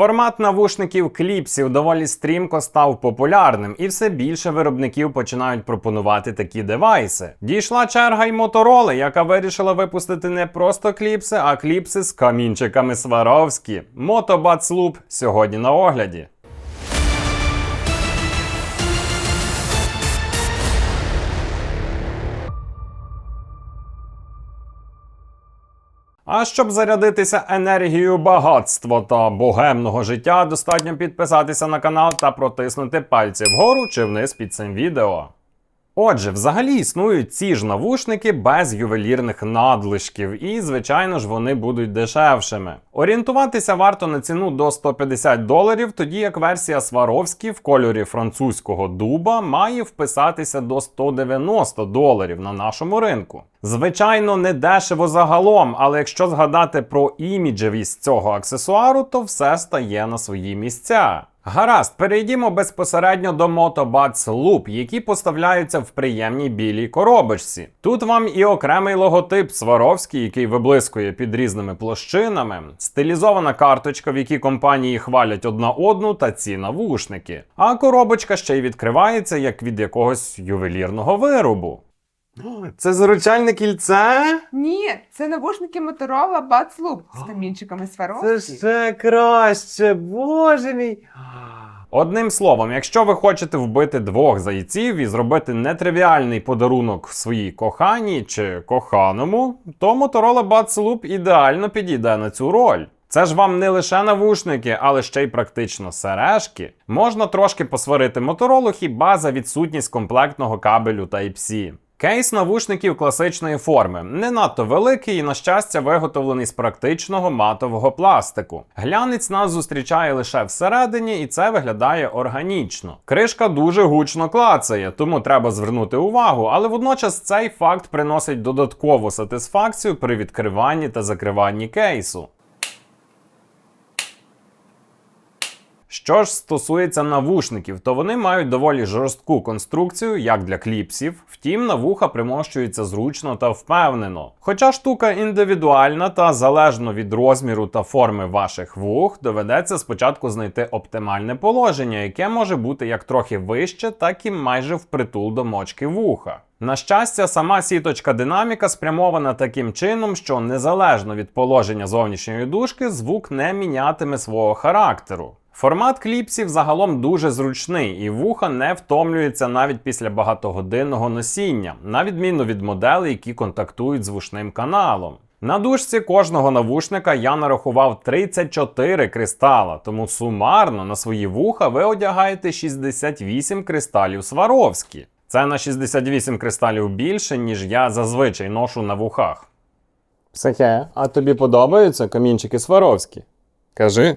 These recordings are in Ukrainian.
Формат навушників кліпсів доволі стрімко став популярним, і все більше виробників починають пропонувати такі девайси. Дійшла черга й Мотороли, яка вирішила випустити не просто кліпси, а кліпси з камінчиками Сваровські. Мотобацлуп сьогодні на огляді. А щоб зарядитися енергією багатства та богемного життя, достатньо підписатися на канал та протиснути пальці вгору чи вниз під цим відео. Отже, взагалі існують ці ж навушники без ювелірних надлишків, і, звичайно ж, вони будуть дешевшими. Орієнтуватися варто на ціну до 150 доларів, тоді як версія Сваровські в кольорі французького дуба має вписатися до 190 доларів на нашому ринку. Звичайно, не дешево загалом, але якщо згадати про іміджевість цього аксесуару, то все стає на свої місця. Гаразд, перейдімо безпосередньо до Motobuds Loop, які поставляються в приємній білій коробочці. Тут вам і окремий логотип Сваровський, який виблискує під різними площинами, стилізована карточка, в якій компанії хвалять одна одну та ці навушники. А коробочка ще й відкривається як від якогось ювелірного виробу. Це заручальне кільце? Ні, це навушники Motorola Buds Loop з камінчиками Сваровські. ще краще, боже мій. Одним словом, якщо ви хочете вбити двох зайців і зробити нетривіальний подарунок своїй коханій чи коханому, то Motorola Buds Loop ідеально підійде на цю роль. Це ж вам не лише навушники, але ще й практично сережки. Можна трошки посварити Motorola хіба за відсутність комплектного кабелю Type-C. Кейс навушників класичної форми, не надто великий і, на щастя, виготовлений з практичного матового пластику. Глянець нас зустрічає лише всередині, і це виглядає органічно. Кришка дуже гучно клацає, тому треба звернути увагу, але водночас цей факт приносить додаткову сатисфакцію при відкриванні та закриванні кейсу. Що ж стосується навушників, то вони мають доволі жорстку конструкцію, як для кліпсів, втім на вуха примощуються зручно та впевнено. Хоча штука індивідуальна та залежно від розміру та форми ваших вух, доведеться спочатку знайти оптимальне положення, яке може бути як трохи вище, так і майже впритул до мочки вуха. На щастя, сама сіточка динаміка спрямована таким чином, що незалежно від положення зовнішньої дужки, звук не мінятиме свого характеру. Формат кліпсів загалом дуже зручний, і вуха не втомлюється навіть після багатогодинного носіння, на відміну від моделей, які контактують з вушним каналом. На дужці кожного навушника я нарахував 34 кристала, тому сумарно на свої вуха ви одягаєте 68 кристалів Сваровські. Це на 68 кристалів більше, ніж я зазвичай ношу на вухах. Психе, а тобі подобаються камінчики Сваровські? Кажи.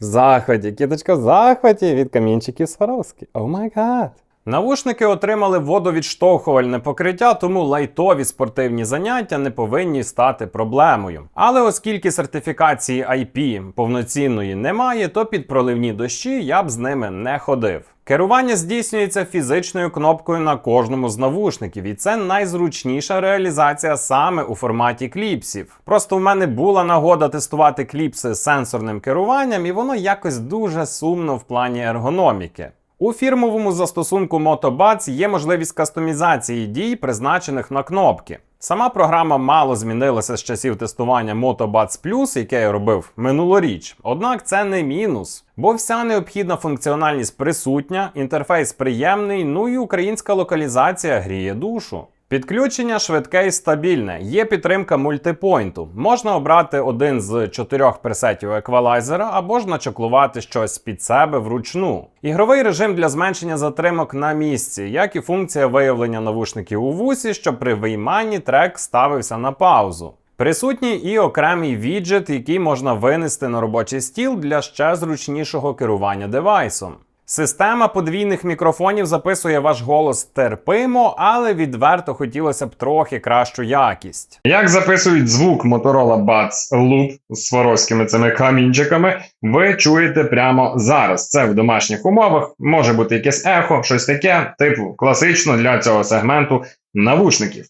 В захваті, кіточка в захваті від камінчиків Сваровські. О май гад. Навушники отримали водовідштовхувальне покриття, тому лайтові спортивні заняття не повинні стати проблемою. Але оскільки сертифікації IP повноцінної немає, то під проливні дощі я б з ними не ходив. Керування здійснюється фізичною кнопкою на кожному з навушників, і це найзручніша реалізація саме у форматі кліпсів. Просто в мене була нагода тестувати кліпси з сенсорним керуванням, і воно якось дуже сумно в плані ергономіки. У фірмовому застосунку Motobuds є можливість кастомізації дій, призначених на кнопки. Сама програма мало змінилася з часів тестування Motobuds Plus, яке я робив минулоріч. Однак це не мінус, бо вся необхідна функціональність присутня, інтерфейс приємний, ну і українська локалізація гріє душу. Підключення швидке і стабільне. Є підтримка мультипойнту. Можна обрати один з чотирьох пресетів еквалайзера або ж начоклувати щось під себе вручну. Ігровий режим для зменшення затримок на місці, як і функція виявлення навушників у вусі, щоб при вийманні трек ставився на паузу. Присутній і окремий віджит, який можна винести на робочий стіл для ще зручнішого керування девайсом. Система подвійних мікрофонів записує ваш голос терпимо, але відверто хотілося б трохи кращу якість. Як записують звук Motorola Buds Loop з сваровськими цими камінчиками, ви чуєте прямо зараз. Це в домашніх умовах, може бути якесь ехо, щось таке, типу класично для цього сегменту навушників.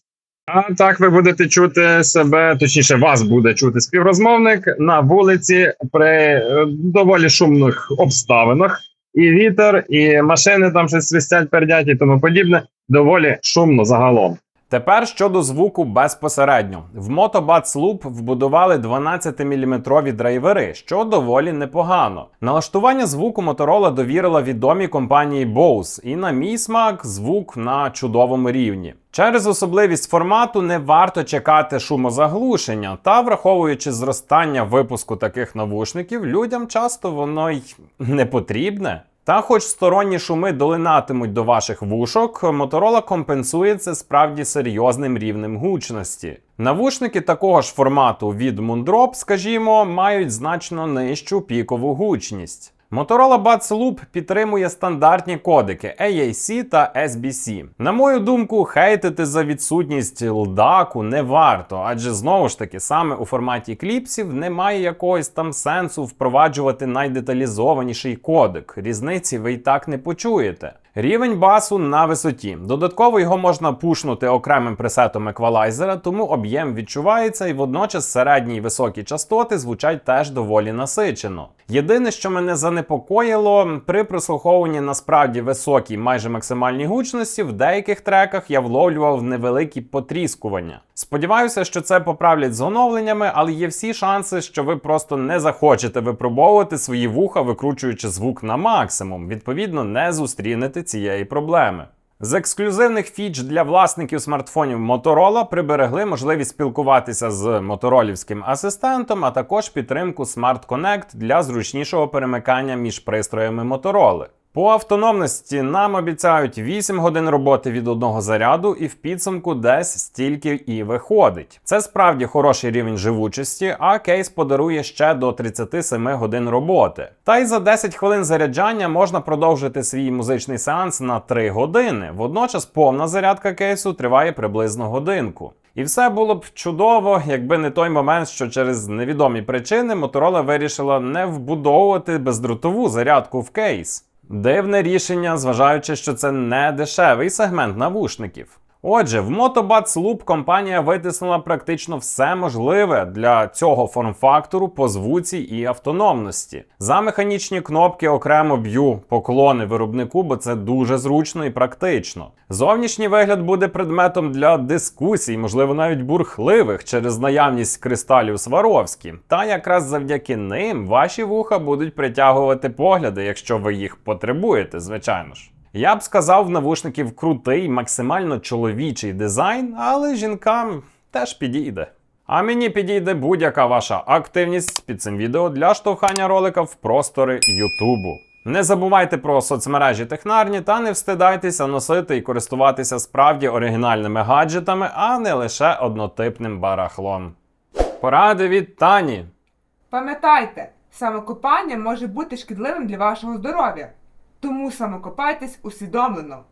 А так ви будете чути себе, точніше, вас буде чути співрозмовник на вулиці при е, доволі шумних обставинах. І вітер, і машини там щось свистять, пердять і тому подібне. Доволі шумно загалом. Тепер щодо звуку безпосередньо. В Motobuds Loop вбудували 12-мм драйвери, що доволі непогано. Налаштування звуку Motorola довірила відомій компанії Bose, і на мій смак звук на чудовому рівні. Через особливість формату не варто чекати шумозаглушення, та враховуючи зростання випуску таких навушників, людям часто воно й не потрібне. Та, хоч сторонні шуми долинатимуть до ваших вушок, Motorola компенсує це справді серйозним рівнем гучності. Навушники такого ж формату від Moondrop, скажімо, мають значно нижчу пікову гучність. Motorola Buds Loop підтримує стандартні кодики AAC та SBC. На мою думку, хейтити за відсутність лдаку не варто, адже знову ж таки саме у форматі кліпсів немає якогось там сенсу впроваджувати найдеталізованіший кодек. Різниці ви й так не почуєте. Рівень басу на висоті. Додатково його можна пушнути окремим пресетом еквалайзера, тому об'єм відчувається і водночас середні і високі частоти звучать теж доволі насичено. Єдине, що мене занепокоїло, при прослуховуванні насправді високій, майже максимальній гучності, в деяких треках я вловлював невеликі потріскування. Сподіваюся, що це поправлять з оновленнями, але є всі шанси, що ви просто не захочете випробовувати свої вуха, викручуючи звук на максимум. Відповідно, не зустрінете цієї проблеми. З ексклюзивних фіч для власників смартфонів Motorola приберегли можливість спілкуватися з моторолівським асистентом, а також підтримку Smart Connect для зручнішого перемикання між пристроями Motorola. По автономності нам обіцяють 8 годин роботи від одного заряду, і в підсумку десь стільки і виходить. Це справді хороший рівень живучості, а кейс подарує ще до 37 годин роботи. Та й за 10 хвилин заряджання можна продовжити свій музичний сеанс на 3 години. Водночас повна зарядка кейсу триває приблизно годинку. І все було б чудово, якби не той момент, що через невідомі причини Motorola вирішила не вбудовувати бездротову зарядку в кейс. Дивне рішення, зважаючи, що це не дешевий сегмент навушників. Отже, в Motobuds Loop компанія витиснула практично все можливе для цього форм-фактору по звуці і автономності. За механічні кнопки окремо б'ю поклони виробнику, бо це дуже зручно і практично. Зовнішній вигляд буде предметом для дискусій, можливо, навіть бурхливих через наявність кристалів Сваровські. Та якраз завдяки ним ваші вуха будуть притягувати погляди, якщо ви їх потребуєте, звичайно ж. Я б сказав, в навушників крутий, максимально чоловічий дизайн, але жінкам теж підійде. А мені підійде будь-яка ваша активність під цим відео для штовхання ролика в простори Ютубу. Не забувайте про соцмережі технарні та не встидайтеся носити і користуватися справді оригінальними гаджетами, а не лише однотипним барахлом. Поради від Тані. Пам'ятайте, самокопання може бути шкідливим для вашого здоров'я. Тому самокопайтесь усвідомлено.